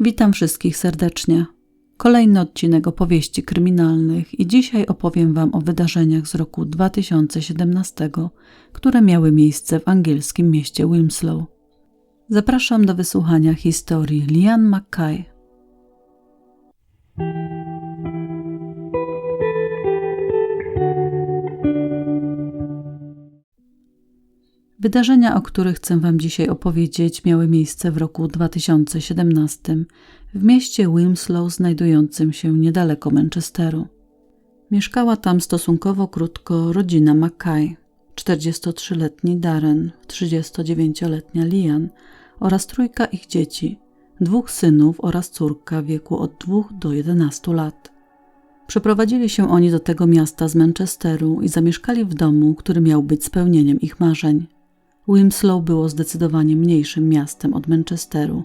Witam wszystkich serdecznie. Kolejny odcinek opowieści kryminalnych i dzisiaj opowiem Wam o wydarzeniach z roku 2017, które miały miejsce w angielskim mieście Wilmslow. Zapraszam do wysłuchania historii Lian Mackay. Wydarzenia, o których chcę Wam dzisiaj opowiedzieć, miały miejsce w roku 2017 w mieście Wilmslow, znajdującym się niedaleko Manchesteru. Mieszkała tam stosunkowo krótko rodzina Mackay, 43-letni Darren, 39-letnia Lian oraz trójka ich dzieci, dwóch synów oraz córka w wieku od 2 do 11 lat. Przeprowadzili się oni do tego miasta z Manchesteru i zamieszkali w domu, który miał być spełnieniem ich marzeń. Wilmslow było zdecydowanie mniejszym miastem od Manchesteru,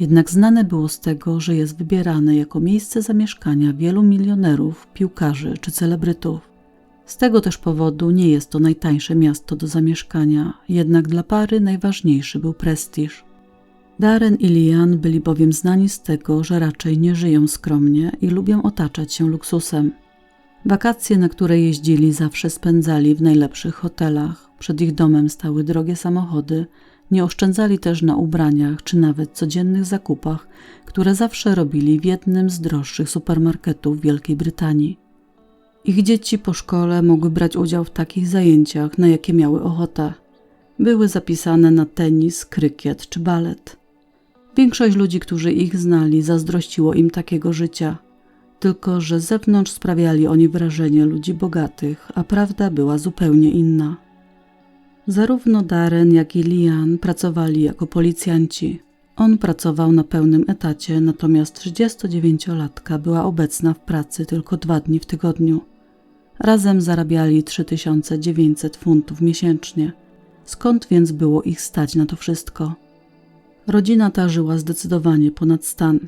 jednak znane było z tego, że jest wybierane jako miejsce zamieszkania wielu milionerów, piłkarzy czy celebrytów. Z tego też powodu nie jest to najtańsze miasto do zamieszkania, jednak dla pary najważniejszy był prestiż. Darren i Lian byli bowiem znani z tego, że raczej nie żyją skromnie i lubią otaczać się luksusem. Wakacje, na które jeździli, zawsze spędzali w najlepszych hotelach. Przed ich domem stały drogie samochody. Nie oszczędzali też na ubraniach czy nawet codziennych zakupach, które zawsze robili w jednym z droższych supermarketów Wielkiej Brytanii. Ich dzieci po szkole mogły brać udział w takich zajęciach, na jakie miały ochotę. Były zapisane na tenis, krykiet czy balet. Większość ludzi, którzy ich znali, zazdrościło im takiego życia – tylko że z zewnątrz sprawiali oni wrażenie ludzi bogatych, a prawda była zupełnie inna. Zarówno Darren, jak i Lian pracowali jako policjanci. On pracował na pełnym etacie, natomiast 39-latka była obecna w pracy tylko dwa dni w tygodniu. Razem zarabiali 3900 funtów miesięcznie. Skąd więc było ich stać na to wszystko? Rodzina ta żyła zdecydowanie ponad stan.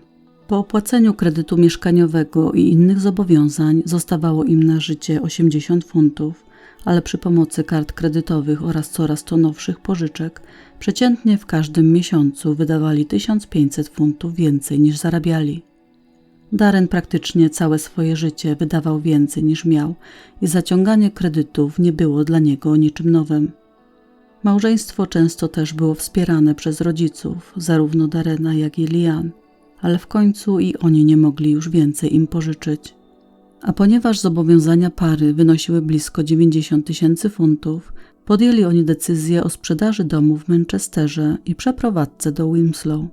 Po opłaceniu kredytu mieszkaniowego i innych zobowiązań zostawało im na życie 80 funtów, ale przy pomocy kart kredytowych oraz coraz to nowszych pożyczek przeciętnie w każdym miesiącu wydawali 1500 funtów więcej niż zarabiali. Darren praktycznie całe swoje życie wydawał więcej niż miał i zaciąganie kredytów nie było dla niego niczym nowym. Małżeństwo często też było wspierane przez rodziców, zarówno Darena, jak i Lian ale w końcu i oni nie mogli już więcej im pożyczyć. A ponieważ zobowiązania pary wynosiły blisko 90 tysięcy funtów, podjęli oni decyzję o sprzedaży domu w Manchesterze i przeprowadzce do Wilmslow.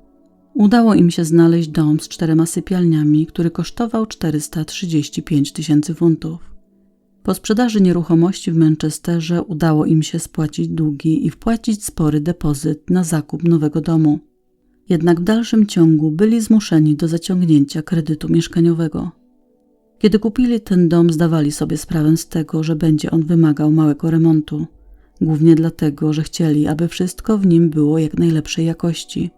Udało im się znaleźć dom z czterema sypialniami, który kosztował 435 tysięcy funtów. Po sprzedaży nieruchomości w Manchesterze udało im się spłacić długi i wpłacić spory depozyt na zakup nowego domu jednak w dalszym ciągu byli zmuszeni do zaciągnięcia kredytu mieszkaniowego. Kiedy kupili ten dom, zdawali sobie sprawę z tego, że będzie on wymagał małego remontu, głównie dlatego, że chcieli, aby wszystko w nim było jak najlepszej jakości.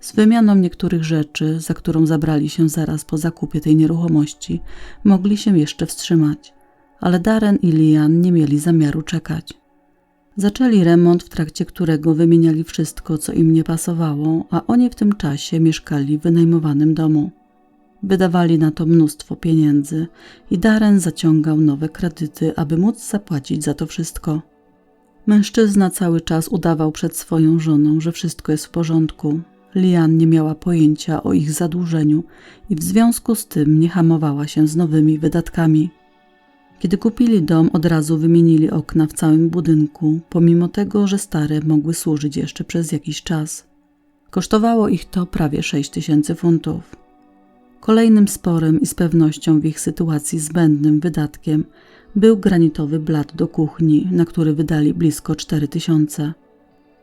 Z wymianą niektórych rzeczy, za którą zabrali się zaraz po zakupie tej nieruchomości, mogli się jeszcze wstrzymać, ale Darren i Lian nie mieli zamiaru czekać. Zaczęli remont, w trakcie którego wymieniali wszystko, co im nie pasowało, a oni w tym czasie mieszkali w wynajmowanym domu. Wydawali na to mnóstwo pieniędzy i Darren zaciągał nowe kredyty, aby móc zapłacić za to wszystko. Mężczyzna cały czas udawał przed swoją żoną, że wszystko jest w porządku. Lian nie miała pojęcia o ich zadłużeniu i w związku z tym nie hamowała się z nowymi wydatkami. Kiedy kupili dom, od razu wymienili okna w całym budynku, pomimo tego, że stare mogły służyć jeszcze przez jakiś czas. Kosztowało ich to prawie 6 tysięcy funtów. Kolejnym sporem i z pewnością w ich sytuacji zbędnym wydatkiem był granitowy blat do kuchni, na który wydali blisko 4 tysiące.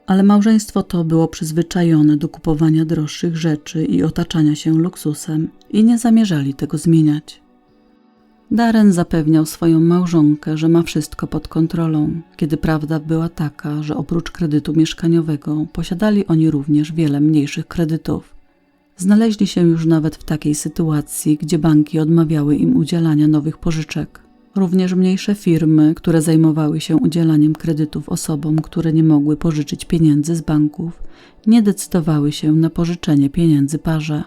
Ale małżeństwo to było przyzwyczajone do kupowania droższych rzeczy i otaczania się luksusem i nie zamierzali tego zmieniać. Darren zapewniał swoją małżonkę, że ma wszystko pod kontrolą, kiedy prawda była taka, że oprócz kredytu mieszkaniowego posiadali oni również wiele mniejszych kredytów. Znaleźli się już nawet w takiej sytuacji, gdzie banki odmawiały im udzielania nowych pożyczek. Również mniejsze firmy, które zajmowały się udzielaniem kredytów osobom, które nie mogły pożyczyć pieniędzy z banków, nie decydowały się na pożyczenie pieniędzy parze.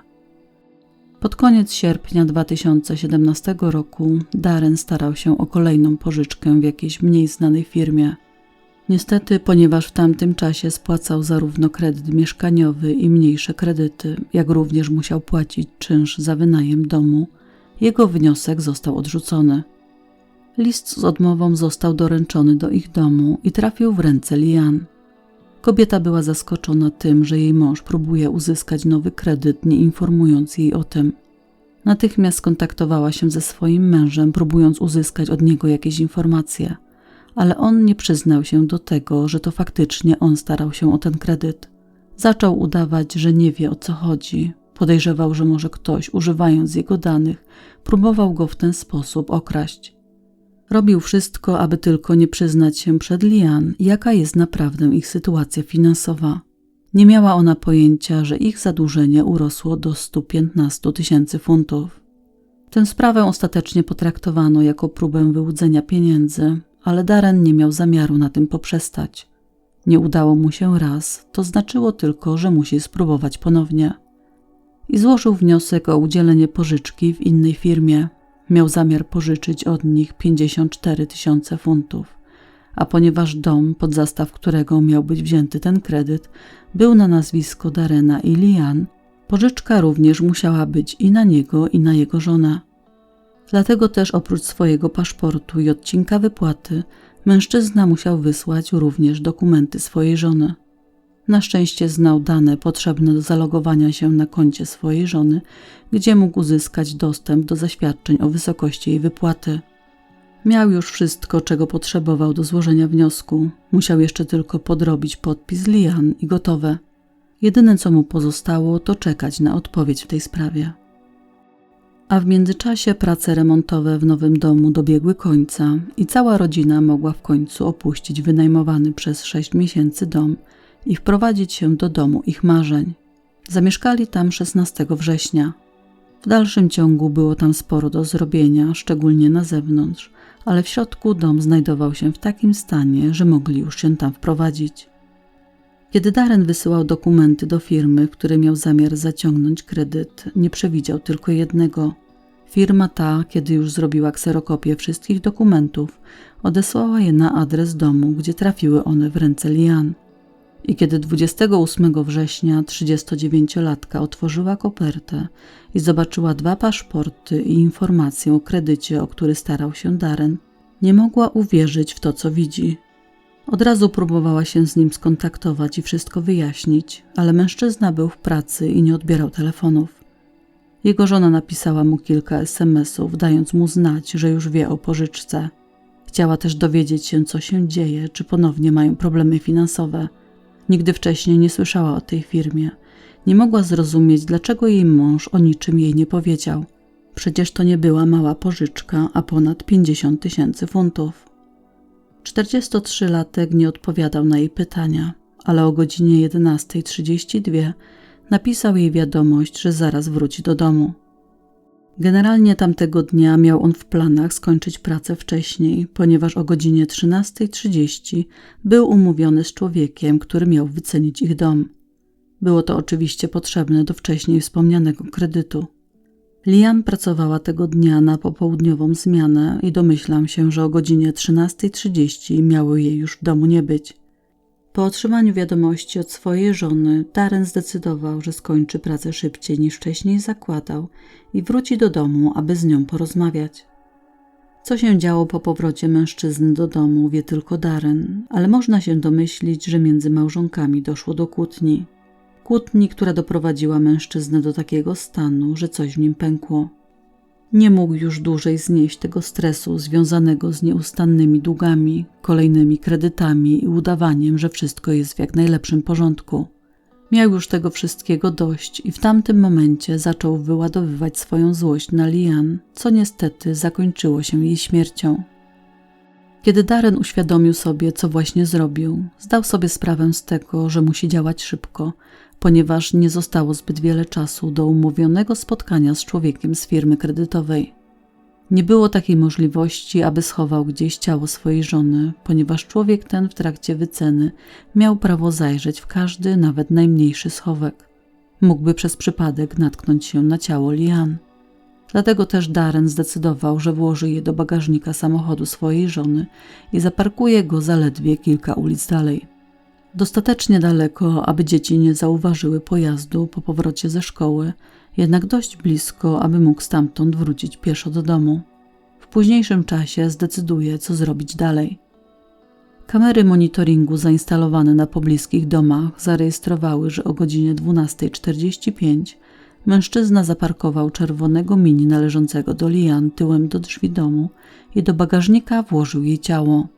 Pod koniec sierpnia 2017 roku Darren starał się o kolejną pożyczkę w jakiejś mniej znanej firmie. Niestety, ponieważ w tamtym czasie spłacał zarówno kredyt mieszkaniowy i mniejsze kredyty, jak również musiał płacić czynsz za wynajem domu, jego wniosek został odrzucony. List z odmową został doręczony do ich domu i trafił w ręce Lian. Kobieta była zaskoczona tym, że jej mąż próbuje uzyskać nowy kredyt, nie informując jej o tym. Natychmiast skontaktowała się ze swoim mężem, próbując uzyskać od niego jakieś informacje, ale on nie przyznał się do tego, że to faktycznie on starał się o ten kredyt. Zaczął udawać, że nie wie o co chodzi. Podejrzewał, że może ktoś, używając jego danych, próbował go w ten sposób okraść. Robił wszystko, aby tylko nie przyznać się przed Lian, jaka jest naprawdę ich sytuacja finansowa. Nie miała ona pojęcia, że ich zadłużenie urosło do 115 tysięcy funtów. Tę sprawę ostatecznie potraktowano jako próbę wyłudzenia pieniędzy, ale Darren nie miał zamiaru na tym poprzestać. Nie udało mu się raz, to znaczyło tylko, że musi spróbować ponownie. I złożył wniosek o udzielenie pożyczki w innej firmie, Miał zamiar pożyczyć od nich 54 tysiące funtów, a ponieważ dom, pod zastaw którego miał być wzięty ten kredyt, był na nazwisko Darena i Lian, pożyczka również musiała być i na niego, i na jego żonę. Dlatego też oprócz swojego paszportu i odcinka wypłaty, mężczyzna musiał wysłać również dokumenty swojej żony. Na szczęście znał dane potrzebne do zalogowania się na koncie swojej żony, gdzie mógł uzyskać dostęp do zaświadczeń o wysokości jej wypłaty. Miał już wszystko, czego potrzebował do złożenia wniosku. Musiał jeszcze tylko podrobić podpis Lian i gotowe. Jedyne, co mu pozostało, to czekać na odpowiedź w tej sprawie. A w międzyczasie prace remontowe w nowym domu dobiegły końca i cała rodzina mogła w końcu opuścić wynajmowany przez sześć miesięcy dom – i wprowadzić się do domu ich marzeń. Zamieszkali tam 16 września. W dalszym ciągu było tam sporo do zrobienia, szczególnie na zewnątrz, ale w środku dom znajdował się w takim stanie, że mogli już się tam wprowadzić. Kiedy Darren wysyłał dokumenty do firmy, w której miał zamiar zaciągnąć kredyt, nie przewidział tylko jednego. Firma ta, kiedy już zrobiła kserokopię wszystkich dokumentów, odesłała je na adres domu, gdzie trafiły one w ręce Lian. I kiedy 28 września 39-latka otworzyła kopertę i zobaczyła dwa paszporty i informację o kredycie, o który starał się Darren, nie mogła uwierzyć w to, co widzi. Od razu próbowała się z nim skontaktować i wszystko wyjaśnić, ale mężczyzna był w pracy i nie odbierał telefonów. Jego żona napisała mu kilka SMS-ów, dając mu znać, że już wie o pożyczce. Chciała też dowiedzieć się, co się dzieje, czy ponownie mają problemy finansowe – Nigdy wcześniej nie słyszała o tej firmie. Nie mogła zrozumieć, dlaczego jej mąż o niczym jej nie powiedział. Przecież to nie była mała pożyczka, a ponad 50 tysięcy funtów. 43-latek nie odpowiadał na jej pytania, ale o godzinie 11.32 napisał jej wiadomość, że zaraz wróci do domu. Generalnie tamtego dnia miał on w planach skończyć pracę wcześniej, ponieważ o godzinie 13.30 był umówiony z człowiekiem, który miał wycenić ich dom. Było to oczywiście potrzebne do wcześniej wspomnianego kredytu. Liam pracowała tego dnia na popołudniową zmianę i domyślam się, że o godzinie 13.30 miało jej już w domu nie być. Po otrzymaniu wiadomości od swojej żony, Darren zdecydował, że skończy pracę szybciej niż wcześniej zakładał i wróci do domu, aby z nią porozmawiać. Co się działo po powrocie mężczyzny do domu, wie tylko Darren, ale można się domyślić, że między małżonkami doszło do kłótni. Kłótni, która doprowadziła mężczyznę do takiego stanu, że coś w nim pękło. Nie mógł już dłużej znieść tego stresu związanego z nieustannymi długami, kolejnymi kredytami i udawaniem, że wszystko jest w jak najlepszym porządku. Miał już tego wszystkiego dość i w tamtym momencie zaczął wyładowywać swoją złość na Lian, co niestety zakończyło się jej śmiercią. Kiedy Darren uświadomił sobie, co właśnie zrobił, zdał sobie sprawę z tego, że musi działać szybko, ponieważ nie zostało zbyt wiele czasu do umówionego spotkania z człowiekiem z firmy kredytowej. Nie było takiej możliwości, aby schował gdzieś ciało swojej żony, ponieważ człowiek ten w trakcie wyceny miał prawo zajrzeć w każdy, nawet najmniejszy schowek. Mógłby przez przypadek natknąć się na ciało Lian. Dlatego też Darren zdecydował, że włoży je do bagażnika samochodu swojej żony i zaparkuje go zaledwie kilka ulic dalej. Dostatecznie daleko, aby dzieci nie zauważyły pojazdu po powrocie ze szkoły, jednak dość blisko, aby mógł stamtąd wrócić pieszo do domu. W późniejszym czasie zdecyduje, co zrobić dalej. Kamery monitoringu zainstalowane na pobliskich domach zarejestrowały, że o godzinie 12.45 mężczyzna zaparkował czerwonego mini należącego do Lian tyłem do drzwi domu i do bagażnika włożył jej ciało.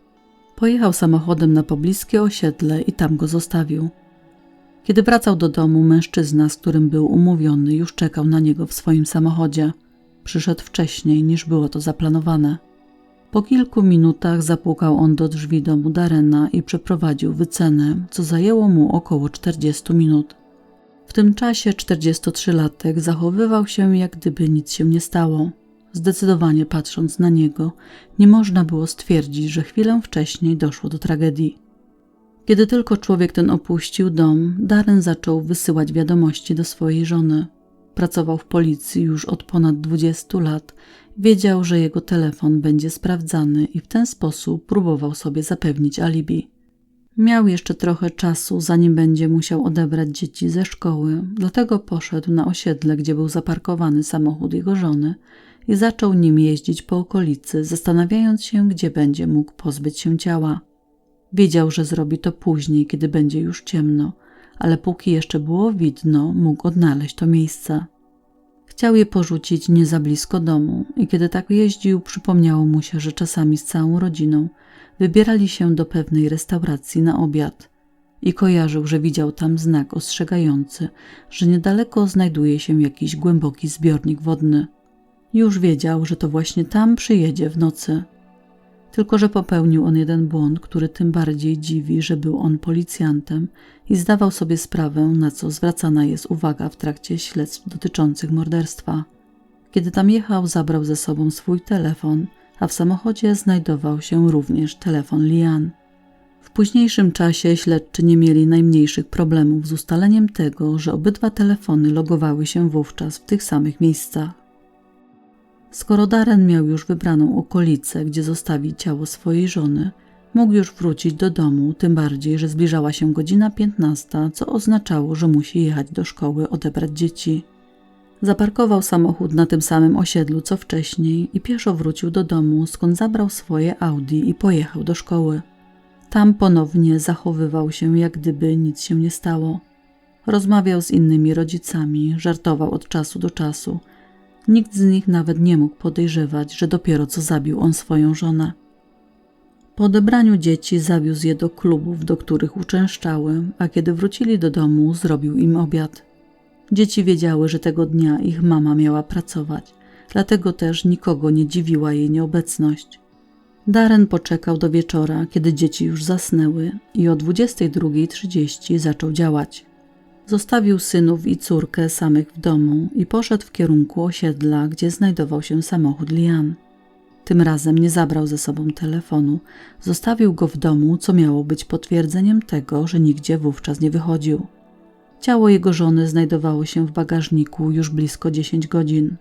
Pojechał samochodem na pobliskie osiedle i tam go zostawił. Kiedy wracał do domu, mężczyzna, z którym był umówiony, już czekał na niego w swoim samochodzie. Przyszedł wcześniej niż było to zaplanowane. Po kilku minutach zapukał on do drzwi domu Darena i przeprowadził wycenę, co zajęło mu około 40 minut. W tym czasie 43-latek zachowywał się, jak gdyby nic się nie stało. Zdecydowanie patrząc na niego, nie można było stwierdzić, że chwilę wcześniej doszło do tragedii. Kiedy tylko człowiek ten opuścił dom, Darren zaczął wysyłać wiadomości do swojej żony. Pracował w policji już od ponad 20 lat, wiedział, że jego telefon będzie sprawdzany i w ten sposób próbował sobie zapewnić alibi. Miał jeszcze trochę czasu, zanim będzie musiał odebrać dzieci ze szkoły, dlatego poszedł na osiedle, gdzie był zaparkowany samochód jego żony i zaczął nim jeździć po okolicy, zastanawiając się, gdzie będzie mógł pozbyć się ciała. Wiedział, że zrobi to później, kiedy będzie już ciemno, ale póki jeszcze było widno, mógł odnaleźć to miejsce. Chciał je porzucić nie za blisko domu i kiedy tak jeździł, przypomniało mu się, że czasami z całą rodziną wybierali się do pewnej restauracji na obiad i kojarzył, że widział tam znak ostrzegający, że niedaleko znajduje się jakiś głęboki zbiornik wodny. Już wiedział, że to właśnie tam przyjedzie w nocy. Tylko, że popełnił on jeden błąd, który tym bardziej dziwi, że był on policjantem i zdawał sobie sprawę, na co zwracana jest uwaga w trakcie śledztw dotyczących morderstwa. Kiedy tam jechał, zabrał ze sobą swój telefon, a w samochodzie znajdował się również telefon Lian. W późniejszym czasie śledczy nie mieli najmniejszych problemów z ustaleniem tego, że obydwa telefony logowały się wówczas w tych samych miejscach. Skoro Darren miał już wybraną okolicę, gdzie zostawi ciało swojej żony, mógł już wrócić do domu, tym bardziej, że zbliżała się godzina 15, co oznaczało, że musi jechać do szkoły odebrać dzieci. Zaparkował samochód na tym samym osiedlu co wcześniej i pieszo wrócił do domu, skąd zabrał swoje Audi i pojechał do szkoły. Tam ponownie zachowywał się, jak gdyby nic się nie stało. Rozmawiał z innymi rodzicami, żartował od czasu do czasu – Nikt z nich nawet nie mógł podejrzewać, że dopiero co zabił on swoją żonę. Po odebraniu dzieci zawiózł je do klubów, do których uczęszczały, a kiedy wrócili do domu, zrobił im obiad. Dzieci wiedziały, że tego dnia ich mama miała pracować, dlatego też nikogo nie dziwiła jej nieobecność. Darren poczekał do wieczora, kiedy dzieci już zasnęły i o 22.30 zaczął działać. Zostawił synów i córkę samych w domu i poszedł w kierunku osiedla, gdzie znajdował się samochód Lian. Tym razem nie zabrał ze sobą telefonu, zostawił go w domu, co miało być potwierdzeniem tego, że nigdzie wówczas nie wychodził. Ciało jego żony znajdowało się w bagażniku już blisko 10 godzin.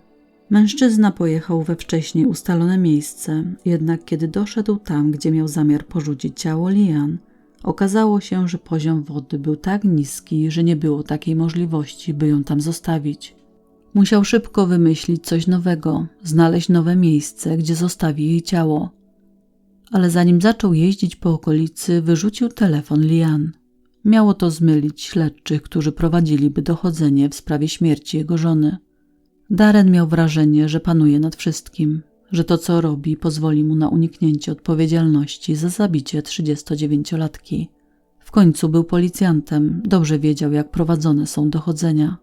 Mężczyzna pojechał we wcześniej ustalone miejsce, jednak kiedy doszedł tam, gdzie miał zamiar porzucić ciało Lian, Okazało się, że poziom wody był tak niski, że nie było takiej możliwości, by ją tam zostawić. Musiał szybko wymyślić coś nowego, znaleźć nowe miejsce, gdzie zostawi jej ciało. Ale zanim zaczął jeździć po okolicy, wyrzucił telefon Lian. Miało to zmylić śledczych, którzy prowadziliby dochodzenie w sprawie śmierci jego żony. Darren miał wrażenie, że panuje nad wszystkim, że to, co robi, pozwoli mu na uniknięcie odpowiedzialności za zabicie 39-latki. W końcu był policjantem, dobrze wiedział, jak prowadzone są dochodzenia.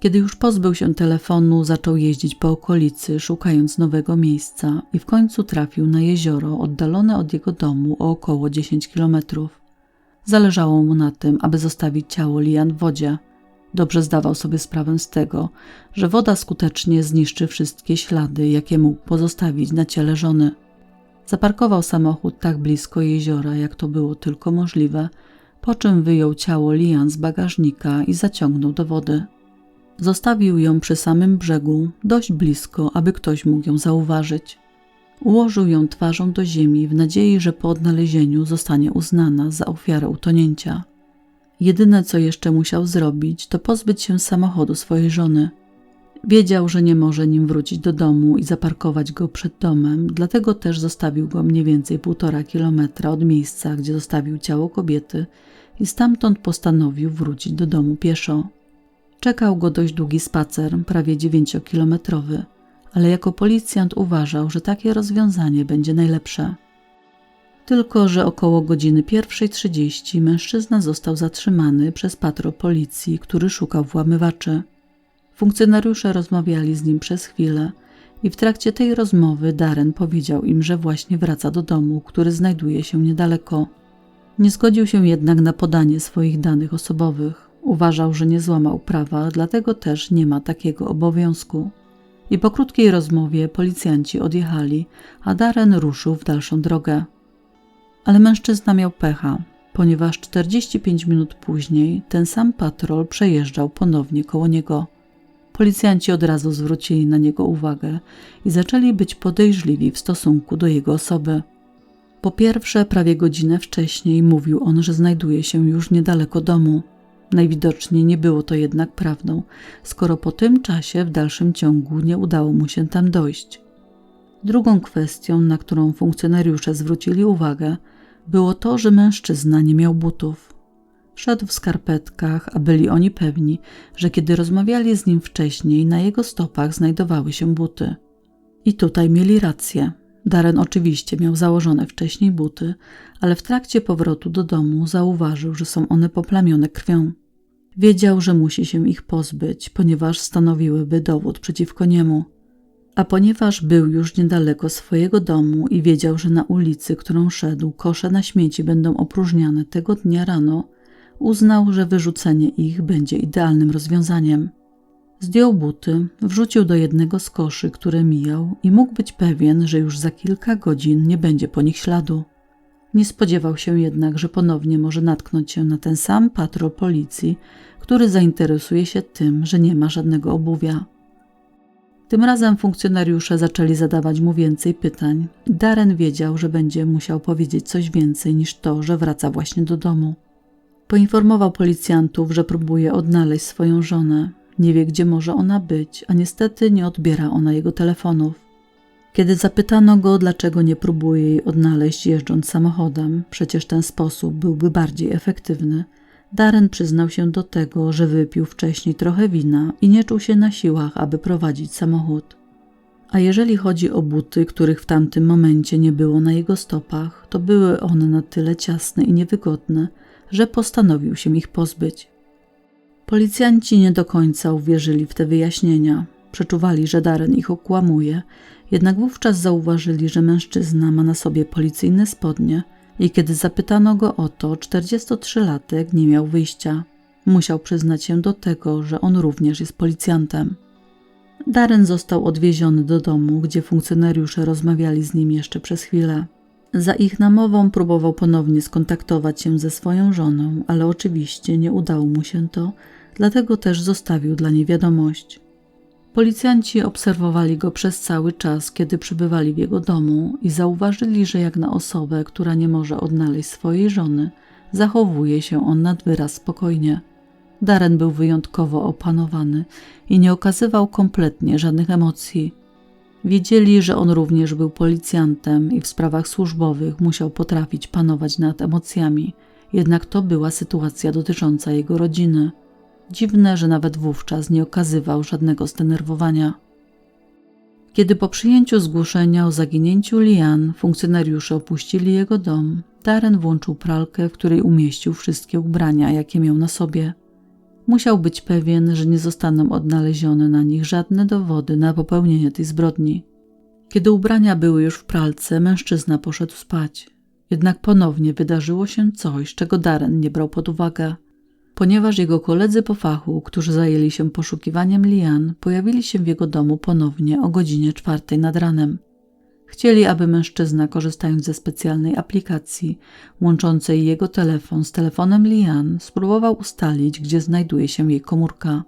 Kiedy już pozbył się telefonu, zaczął jeździć po okolicy, szukając nowego miejsca i w końcu trafił na jezioro oddalone od jego domu o około 10 kilometrów. Zależało mu na tym, aby zostawić ciało Lian w wodzie – Dobrze zdawał sobie sprawę z tego, że woda skutecznie zniszczy wszystkie ślady, jakie mógł pozostawić na ciele żony. Zaparkował samochód tak blisko jeziora, jak to było tylko możliwe, po czym wyjął ciało Lian z bagażnika i zaciągnął do wody. Zostawił ją przy samym brzegu, dość blisko, aby ktoś mógł ją zauważyć. Ułożył ją twarzą do ziemi w nadziei, że po odnalezieniu zostanie uznana za ofiarę utonięcia. Jedyne, co jeszcze musiał zrobić, to pozbyć się samochodu swojej żony. Wiedział, że nie może nim wrócić do domu i zaparkować go przed domem, dlatego też zostawił go mniej więcej półtora kilometra od miejsca, gdzie zostawił ciało kobiety i stamtąd postanowił wrócić do domu pieszo. Czekał go dość długi spacer, prawie dziewięciokilometrowy, ale jako policjant uważał, że takie rozwiązanie będzie najlepsze. Tylko, że około godziny 1.30 mężczyzna został zatrzymany przez patrol policji, który szukał włamywaczy. Funkcjonariusze rozmawiali z nim przez chwilę i w trakcie tej rozmowy Darren powiedział im, że właśnie wraca do domu, który znajduje się niedaleko. Nie zgodził się jednak na podanie swoich danych osobowych. Uważał, że nie złamał prawa, dlatego też nie ma takiego obowiązku. I po krótkiej rozmowie policjanci odjechali, a Darren ruszył w dalszą drogę. Ale mężczyzna miał pecha, ponieważ 45 minut później ten sam patrol przejeżdżał ponownie koło niego. Policjanci od razu zwrócili na niego uwagę i zaczęli być podejrzliwi w stosunku do jego osoby. Po pierwsze, prawie godzinę wcześniej mówił on, że znajduje się już niedaleko domu. Najwidoczniej nie było to jednak prawdą, skoro po tym czasie w dalszym ciągu nie udało mu się tam dojść. Drugą kwestią, na którą funkcjonariusze zwrócili uwagę, było to, że mężczyzna nie miał butów. Szedł w skarpetkach, a byli oni pewni, że kiedy rozmawiali z nim wcześniej, na jego stopach znajdowały się buty. I tutaj mieli rację. Darren oczywiście miał założone wcześniej buty, ale w trakcie powrotu do domu zauważył, że są one poplamione krwią. Wiedział, że musi się ich pozbyć, ponieważ stanowiłyby dowód przeciwko niemu. A ponieważ był już niedaleko swojego domu i wiedział, że na ulicy, którą szedł, kosze na śmieci będą opróżniane tego dnia rano, uznał, że wyrzucenie ich będzie idealnym rozwiązaniem. Zdjął buty, wrzucił do jednego z koszy, które mijał i mógł być pewien, że już za kilka godzin nie będzie po nich śladu. Nie spodziewał się jednak, że ponownie może natknąć się na ten sam patrol policji, który zainteresuje się tym, że nie ma żadnego obuwia. Tym razem funkcjonariusze zaczęli zadawać mu więcej pytań. Darren wiedział, że będzie musiał powiedzieć coś więcej niż to, że wraca właśnie do domu. Poinformował policjantów, że próbuje odnaleźć swoją żonę. Nie wie, gdzie może ona być, a niestety nie odbiera ona jego telefonów. Kiedy zapytano go, dlaczego nie próbuje jej odnaleźć jeżdżąc samochodem, przecież ten sposób byłby bardziej efektywny, Darren przyznał się do tego, że wypił wcześniej trochę wina i nie czuł się na siłach, aby prowadzić samochód. A jeżeli chodzi o buty, których w tamtym momencie nie było na jego stopach, to były one na tyle ciasne i niewygodne, że postanowił się ich pozbyć. Policjanci nie do końca uwierzyli w te wyjaśnienia. Przeczuwali, że Darren ich okłamuje, jednak wówczas zauważyli, że mężczyzna ma na sobie policyjne spodnie i kiedy zapytano go o to, 43-latek nie miał wyjścia. Musiał przyznać się do tego, że on również jest policjantem. Darren został odwieziony do domu, gdzie funkcjonariusze rozmawiali z nim jeszcze przez chwilę. Za ich namową próbował ponownie skontaktować się ze swoją żoną, ale oczywiście nie udało mu się to, dlatego też zostawił dla niej wiadomość. Policjanci obserwowali go przez cały czas, kiedy przybywali w jego domu i zauważyli, że jak na osobę, która nie może odnaleźć swojej żony, zachowuje się on nad wyraz spokojnie. Darren był wyjątkowo opanowany i nie okazywał kompletnie żadnych emocji. Wiedzieli, że on również był policjantem i w sprawach służbowych musiał potrafić panować nad emocjami, jednak to była sytuacja dotycząca jego rodziny. Dziwne, że nawet wówczas nie okazywał żadnego zdenerwowania. Kiedy po przyjęciu zgłoszenia o zaginięciu Lian funkcjonariusze opuścili jego dom, Darren włączył pralkę, w której umieścił wszystkie ubrania, jakie miał na sobie. Musiał być pewien, że nie zostaną odnalezione na nich żadne dowody na popełnienie tej zbrodni. Kiedy ubrania były już w pralce, mężczyzna poszedł spać. Jednak ponownie wydarzyło się coś, czego Darren nie brał pod uwagę. Ponieważ jego koledzy po fachu, którzy zajęli się poszukiwaniem Lian, pojawili się w jego domu ponownie o godzinie czwartej nad ranem. Chcieli, aby mężczyzna, korzystając ze specjalnej aplikacji łączącej jego telefon z telefonem Lian, spróbował ustalić, gdzie znajduje się jej komórka.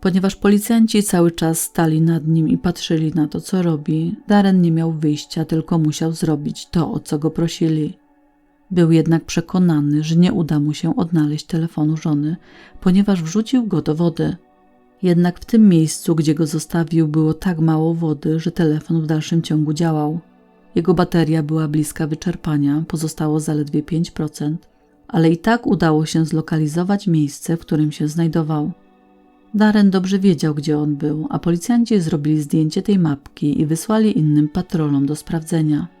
Ponieważ policjanci cały czas stali nad nim i patrzyli na to, co robi, Darren nie miał wyjścia, tylko musiał zrobić to, o co go prosili. Był jednak przekonany, że nie uda mu się odnaleźć telefonu żony, ponieważ wrzucił go do wody. Jednak w tym miejscu, gdzie go zostawił, było tak mało wody, że telefon w dalszym ciągu działał. Jego bateria była bliska wyczerpania, pozostało zaledwie 5%, ale i tak udało się zlokalizować miejsce, w którym się znajdował. Darren dobrze wiedział, gdzie on był, a policjanci zrobili zdjęcie tej mapki i wysłali innym patrolom do sprawdzenia.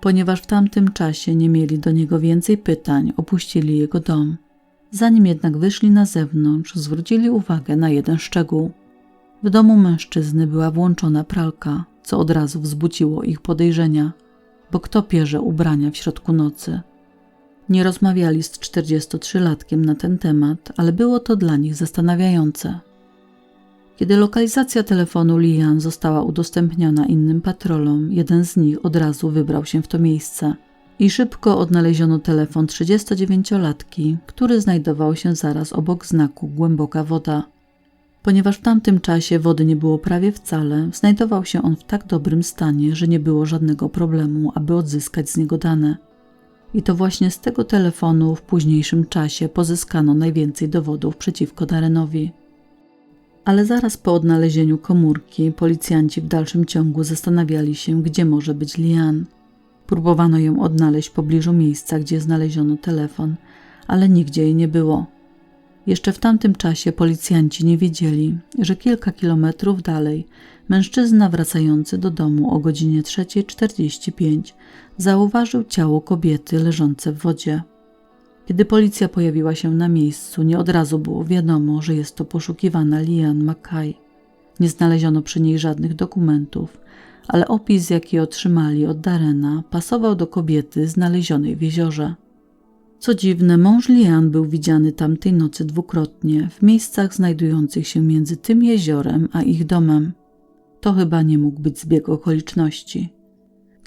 Ponieważ w tamtym czasie nie mieli do niego więcej pytań, opuścili jego dom. Zanim jednak wyszli na zewnątrz, zwrócili uwagę na jeden szczegół. W domu mężczyzny była włączona pralka, co od razu wzbudziło ich podejrzenia, bo kto pierze ubrania w środku nocy? Nie rozmawiali z 43-latkiem na ten temat, ale było to dla nich zastanawiające. Kiedy lokalizacja telefonu Lian została udostępniona innym patrolom, jeden z nich od razu wybrał się w to miejsce i szybko odnaleziono telefon 39-latki, który znajdował się zaraz obok znaku głęboka woda. Ponieważ w tamtym czasie wody nie było prawie wcale, znajdował się on w tak dobrym stanie, że nie było żadnego problemu, aby odzyskać z niego dane. I to właśnie z tego telefonu w późniejszym czasie pozyskano najwięcej dowodów przeciwko Darenowi. Ale zaraz po odnalezieniu komórki policjanci w dalszym ciągu zastanawiali się, gdzie może być Lian. Próbowano ją odnaleźć w pobliżu miejsca, gdzie znaleziono telefon, ale nigdzie jej nie było. Jeszcze w tamtym czasie policjanci nie wiedzieli, że kilka kilometrów dalej mężczyzna wracający do domu o godzinie 3.45 zauważył ciało kobiety leżące w wodzie. Kiedy policja pojawiła się na miejscu, nie od razu było wiadomo, że jest to poszukiwana Lian Mackay. Nie znaleziono przy niej żadnych dokumentów, ale opis, jaki otrzymali od Darena, pasował do kobiety znalezionej w jeziorze. Co dziwne, mąż Lian był widziany tamtej nocy dwukrotnie w miejscach znajdujących się między tym jeziorem a ich domem. To chyba nie mógł być zbieg okoliczności.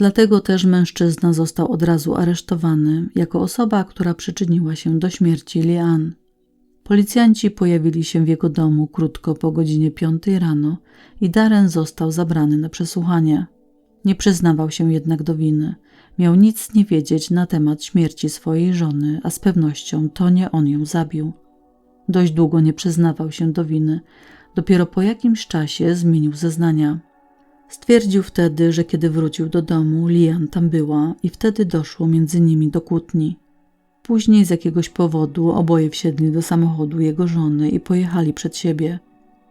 Dlatego też mężczyzna został od razu aresztowany jako osoba, która przyczyniła się do śmierci Lian. Policjanci pojawili się w jego domu krótko po godzinie piątej rano i Darren został zabrany na przesłuchanie. Nie przyznawał się jednak do winy. Miał nic nie wiedzieć na temat śmierci swojej żony, a z pewnością to nie on ją zabił. Dość długo nie przyznawał się do winy. Dopiero po jakimś czasie zmienił zeznania. Stwierdził wtedy, że kiedy wrócił do domu, Lian tam była i wtedy doszło między nimi do kłótni. Później z jakiegoś powodu oboje wsiedli do samochodu jego żony i pojechali przed siebie.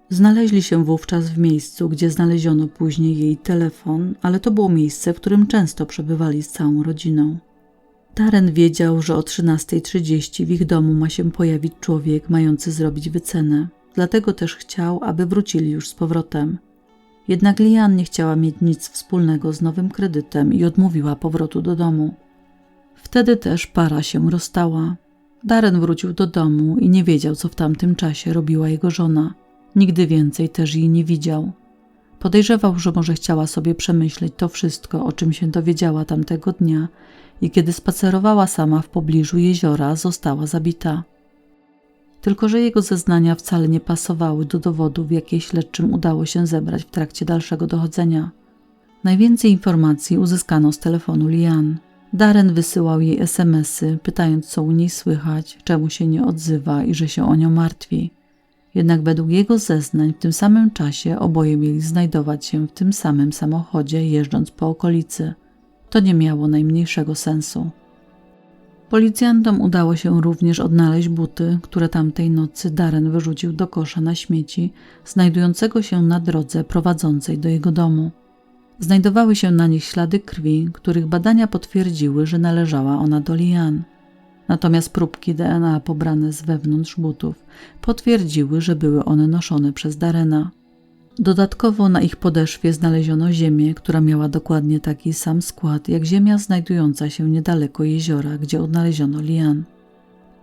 Znaleźli się wówczas w miejscu, gdzie znaleziono później jej telefon, ale to było miejsce, w którym często przebywali z całą rodziną. Darren wiedział, że o 13.30 w ich domu ma się pojawić człowiek mający zrobić wycenę, dlatego też chciał, aby wrócili już z powrotem. Jednak Lian nie chciała mieć nic wspólnego z nowym kredytem i odmówiła powrotu do domu. Wtedy też para się rozstała. Darren wrócił do domu i nie wiedział, co w tamtym czasie robiła jego żona. Nigdy więcej też jej nie widział. Podejrzewał, że może chciała sobie przemyśleć to wszystko, o czym się dowiedziała tamtego dnia i kiedy spacerowała sama w pobliżu jeziora, została zabita. Tylko, że jego zeznania wcale nie pasowały do dowodów, jakie śledczym udało się zebrać w trakcie dalszego dochodzenia. Najwięcej informacji uzyskano z telefonu Lian. Darren wysyłał jej SMSy, pytając, co u niej słychać, czemu się nie odzywa i że się o nią martwi. Jednak według jego zeznań w tym samym czasie oboje mieli znajdować się w tym samym samochodzie, jeżdżąc po okolicy. To nie miało najmniejszego sensu. Policjantom udało się również odnaleźć buty, które tamtej nocy Darren wyrzucił do kosza na śmieci, znajdującego się na drodze prowadzącej do jego domu. Znajdowały się na nich ślady krwi, których badania potwierdziły, że należała ona do Lian. Natomiast próbki DNA pobrane z wewnątrz butów potwierdziły, że były one noszone przez Darena. Dodatkowo na ich podeszwie znaleziono ziemię, która miała dokładnie taki sam skład jak ziemia znajdująca się niedaleko jeziora, gdzie odnaleziono Lian.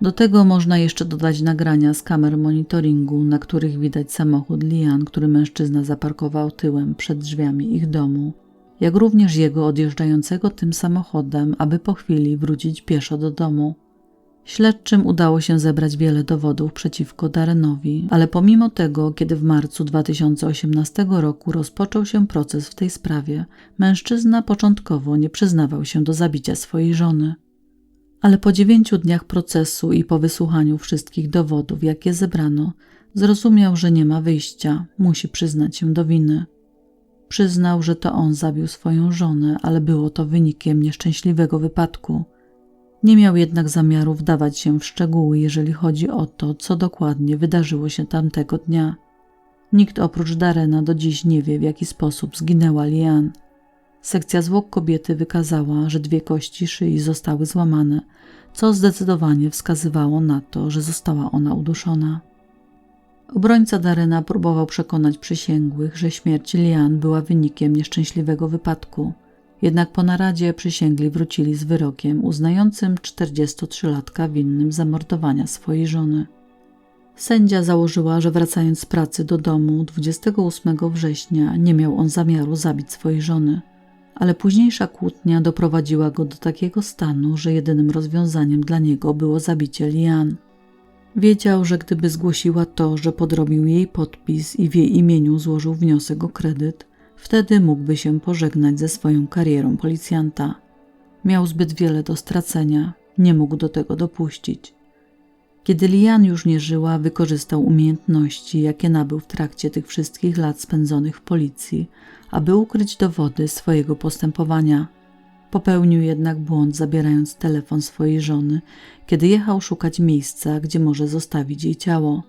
Do tego można jeszcze dodać nagrania z kamer monitoringu, na których widać samochód Lian, który mężczyzna zaparkował tyłem przed drzwiami ich domu jak również jego odjeżdżającego tym samochodem, aby po chwili wrócić pieszo do domu. Śledczym udało się zebrać wiele dowodów przeciwko Darrenowi, ale pomimo tego, kiedy w marcu 2018 roku rozpoczął się proces w tej sprawie, mężczyzna początkowo nie przyznawał się do zabicia swojej żony. Ale po dziewięciu dniach procesu i po wysłuchaniu wszystkich dowodów, jakie zebrano, zrozumiał, że nie ma wyjścia, musi przyznać się do winy. Przyznał, że to on zabił swoją żonę, ale było to wynikiem nieszczęśliwego wypadku. Nie miał jednak zamiaru wdawać się w szczegóły, jeżeli chodzi o to, co dokładnie wydarzyło się tamtego dnia. Nikt oprócz Darena do dziś nie wie, w jaki sposób zginęła Lian. Sekcja zwłok kobiety wykazała, że dwie kości szyi zostały złamane, co zdecydowanie wskazywało na to, że została ona uduszona. Obrońca Darena próbował przekonać przysięgłych, że śmierć Lian była wynikiem nieszczęśliwego wypadku. Jednak po naradzie przysięgli wrócili z wyrokiem uznającym 43-latka winnym zamordowania swojej żony. Sędzia założyła, że wracając z pracy do domu 28 września nie miał on zamiaru zabić swojej żony, ale późniejsza kłótnia doprowadziła go do takiego stanu, że jedynym rozwiązaniem dla niego było zabicie Lian. Wiedział, że gdyby zgłosiła to, że podrobił jej podpis i w jej imieniu złożył wniosek o kredyt, wtedy mógłby się pożegnać ze swoją karierą policjanta. Miał zbyt wiele do stracenia, nie mógł do tego dopuścić. Kiedy Lian już nie żyła, wykorzystał umiejętności, jakie nabył w trakcie tych wszystkich lat spędzonych w policji, aby ukryć dowody swojego postępowania. Popełnił jednak błąd, zabierając telefon swojej żony, kiedy jechał szukać miejsca, gdzie może zostawić jej ciało.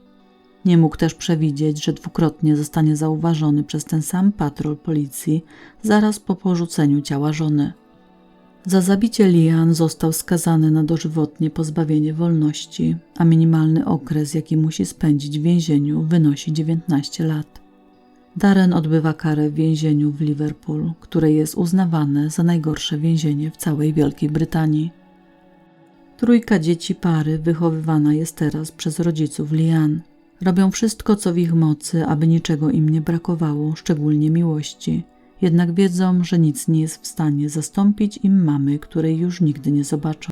Nie mógł też przewidzieć, że dwukrotnie zostanie zauważony przez ten sam patrol policji zaraz po porzuceniu ciała żony. Za zabicie Lian został skazany na dożywotnie pozbawienie wolności, a minimalny okres, jaki musi spędzić w więzieniu, wynosi 19 lat. Darren odbywa karę w więzieniu w Liverpool, które jest uznawane za najgorsze więzienie w całej Wielkiej Brytanii. Trójka dzieci pary wychowywana jest teraz przez rodziców Lian. Robią wszystko, co w ich mocy, aby niczego im nie brakowało, szczególnie miłości. Jednak wiedzą, że nic nie jest w stanie zastąpić im mamy, której już nigdy nie zobaczą.